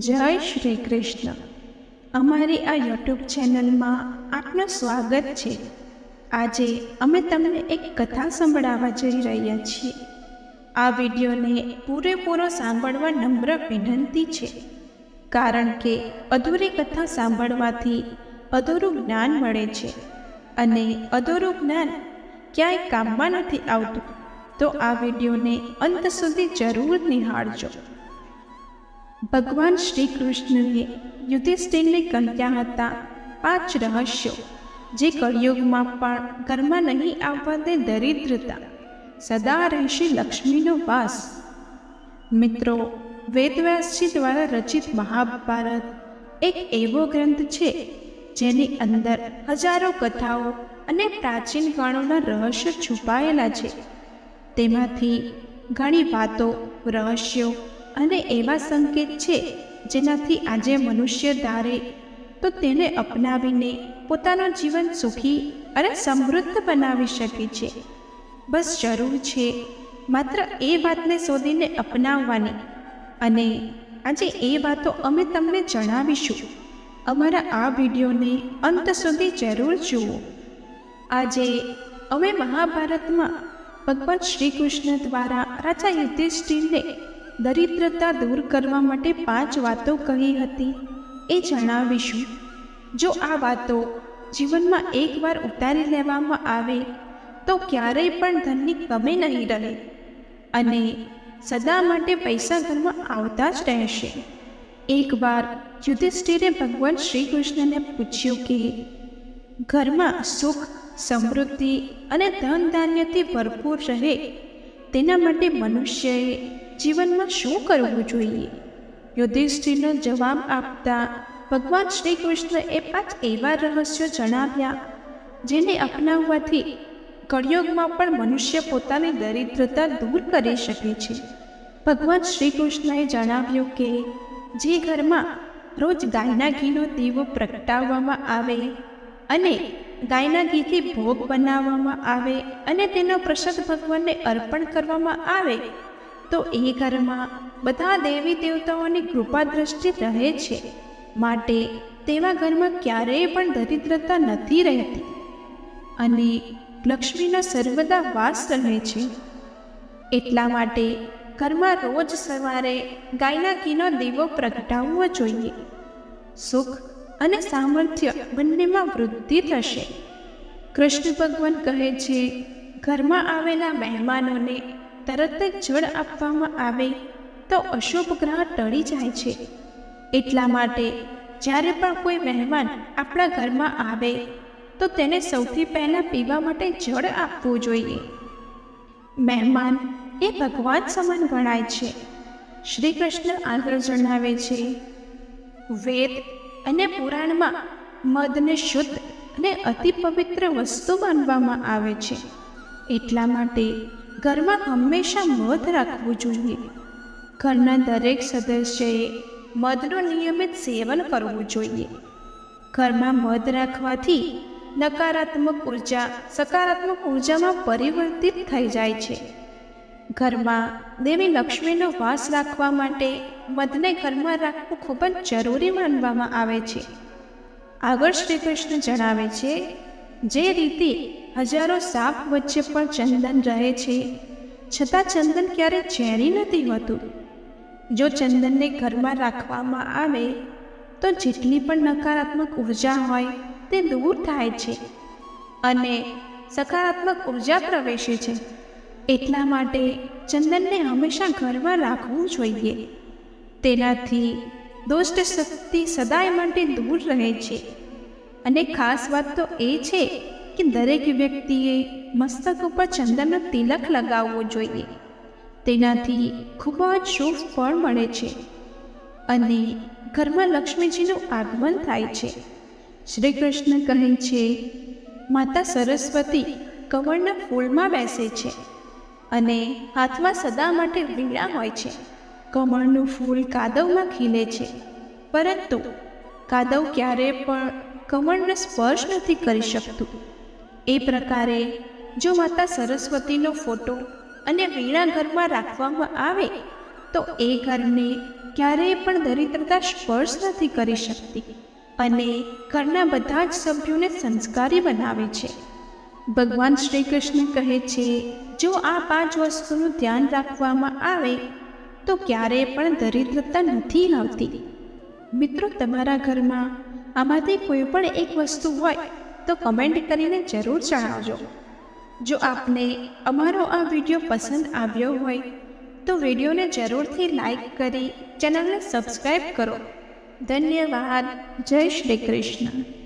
જય શ્રી કૃષ્ણ. અમારી આ યુટ્યુબ ચેનલમાં આપનું સ્વાગત છે. આજે અમે તમને એક કથા સંભળાવવા જઈ રહ્યા છીએ. આ વિડીયોને પૂરેપૂરો સાંભળવા નમ્ર વિનંતી છે. કારણ કે અધૂરી કથા સાંભળવાથી અધૂરું જ્ઞાન મળે છે. અને અધૂરું જ્ઞાન ક્યાંય કામમાં નથી આવતું. તો આ વિડીયોને અંત સુધી જરૂર નિહાળજો. ભગવાન શ્રી કૃષ્ણએ યુધિષ્ઠિરને કહ્યા હતા પાંચ રહસ્યો, જે કળિયુગમાં પણ ઘરમાં નહીં આવવા દે દરિદ્રતા, સદા રહેશે લક્ષ્મીનો વાસ. મિત્રો, વેદવ્યાસજી દ્વારા રચિત મહાભારત એક એવો ગ્રંથ છે, જેની અંદર હજારો કથાઓ અને પ્રાચીન ગણોના રહસ્યો છુપાયેલા છે. તેમાંથી ઘણી વાતો, રહસ્યો અને એવા સંકેત છે જેનાથી આજે મનુષ્ય ધારે તો તેને અપનાવીને પોતાનું જીવન સુખી અને સમૃદ્ધ બનાવી શકે છે. બસ જરૂર છે માત્ર એ વાતને શોધીને અપનાવવાની. અને આજે એ વાતો અમે તમને જણાવીશું. અમારા આ વિડીયોને અંત સુધી જરૂર જુઓ. આજે અમે મહાભારતમાં ભગવાન શ્રી કૃષ્ણ દ્વારા રાજા યુધિષ્ઠિરને દરિદ્રતા દૂર કરવા માટે પાંચ વાતો કહી હતી. એ જણાવીશું. જો આ વાતો જીવનમાં એકવાર ઉતારી લેવામાં આવે, તો ક્યારેય પણ ધનની કમી નહીં રહે અને સદા માટે પૈસા ઘરમાં આવતા જ રહેશે. એકવાર યુધિષ્ઠિરે ભગવાન શ્રી કૃષ્ણને પૂછ્યું કે, ઘરમાં સુખ, સમૃદ્ધિ અને ધન ધાન્યથી ભરપૂર રહે, તેના માટે મનુષ્યએ જીવનમાં શું કરવું જોઈએ? યુધિષ્ઠિરનો જવાબ આપતા ભગવાન શ્રી કૃષ્ણ એ પાંચ એવા રહસ્યો જણાવ્યા, જેને અપનાવવાથી કળિયુગમાં પણ મનુષ્ય પોતાની દરિદ્રતા દૂર કરી શકે છે. ભગવાન શ્રી કૃષ્ણએ જણાવ્યું કે, જે ઘરમાં રોજ ગાયના ઘીનો દીવો પ્રગટાવવામાં આવે અને ગાયના ઘીથી ભોગ બનાવવામાં આવે અને તેનો પ્રસાદ ભગવાનને અર્પણ કરવામાં આવે તો એ ઘરમાં બધા દેવી દેવતાઓની કૃપા દ્રષ્ટિ રહે છે. માટે તેવા ઘરમાં ક્યારેય પણ દરિદ્રતા નથી રહેતી. અને લક્ષ્મીનો સર્વદા વાસ રહે છે. એટલા માટે ઘરમાં રોજ સવારે ગાયના ઘીનો દીવો પ્રગટાવવો જોઈએ. સુખ અને સામર્થ્ય બંનેમાં વૃદ્ધિ થશે. કૃષ્ણ ભગવાન કહે છે, ઘરમાં આવેલા મહેમાનોને તરત જ જળ આપવામાં આવે તો અશુભ ગ્રહ ટળી જાય છે. એટલા માટે જ્યારે પણ કોઈ મહેમાન આપણા ઘરમાં આવે, તો તેને સૌથી પહેલાં પીવા માટે જળ આપવું જોઈએ. મહેમાન એ ભગવાન સમાન ગણાય છે. શ્રી કૃષ્ણ આગળ જણાવે છે, વેદ અને પુરાણમાં મધને શુદ્ધ અને અતિ પવિત્ર વસ્તુ માનવામાં આવે છે. એટલા માટે ઘરમાં હંમેશા મધ રાખવું જોઈએ. ઘરના દરેક સદસ્યએ મધનું નિયમિત સેવન કરવું જોઈએ. ઘરમાં મધ રાખવાથી નકારાત્મક ઊર્જા, સકારાત્મક ઉર્જામાં પરિવર્તિત થઈ જાય છે. ઘરમાં દેવી લક્ષ્મીનો વાસ રાખવા માટે મધને ઘરમાં રાખવું ખૂબ જ જરૂરી માનવામાં આવે છે. આગળ શ્રી કૃષ્ણ જણાવે છે, જે રીતે હજારો સાપ વચ્ચે પણ ચંદન રહે છે. છતાં ચંદન ક્યારેય ઝેરી નથી હોતું. જો ચંદનને ઘરમાં રાખવામાં આવે, તો જેટલી પણ નકારાત્મક ઊર્જા હોય, તે દૂર થાય છે અને સકારાત્મક ઊર્જા પ્રવેશે છે. એટલા માટે ચંદનને હંમેશા ઘરમાં રાખવું જોઈએ. તેનાથી દુષ્ટ શક્તિ સદાય માટે દૂર રહે છે. અને ખાસ વાત તો એ છે કે દરેક વ્યક્તિએ મસ્તક ઉપર ચંદનનો તિલક લગાવવો જોઈએ. તેનાથી ખૂબ જ શુભ ફળ મળે છે. અને ઘરમાં લક્ષ્મીજીનું આગમન થાય છે. શ્રી કૃષ્ણ કહે છે, માતા સરસ્વતી કમળના ફૂલમાં બેસે છે અને હાથમાં સદા માટે વીણા હોય છે. કમળનું ફૂલ કાદવમાં ખીલે છે. પરંતુ કાદવ ક્યારેય પણ કમળને સ્પર્શ નથી કરી શકતું. એ પ્રકારે જો માતા સરસ્વતીનો ફોટો અને વીણા ઘરમાં રાખવામાં આવે, તો એ ઘરને ક્યારેય પણ દરિદ્રતા સ્પર્શ નથી કરી શકતી અને ઘરના બધા જ સભ્યોને સંસ્કારી બનાવે છે. ભગવાન શ્રી કૃષ્ણ કહે છે, જો આ પાંચ વસ્તુનું ધ્યાન રાખવામાં આવે, તો ક્યારેય પણ દરિદ્રતા નથી આવતી. મિત્રો, તમારા ઘરમાં આમાંથી કોઈ પણ એક વસ્તુ હોય તો કમેન્ટ કરીને જરૂર જણાવજો. જો આપને અમારો આ વીડિયો પસંદ આવ્યો હોય, તો વિડીયોને જરૂરથી લાઈક કરી ચેનલને સબસ્ક્રાઈબ કરો. ધન્યવાદ. જય શ્રી કૃષ્ણ.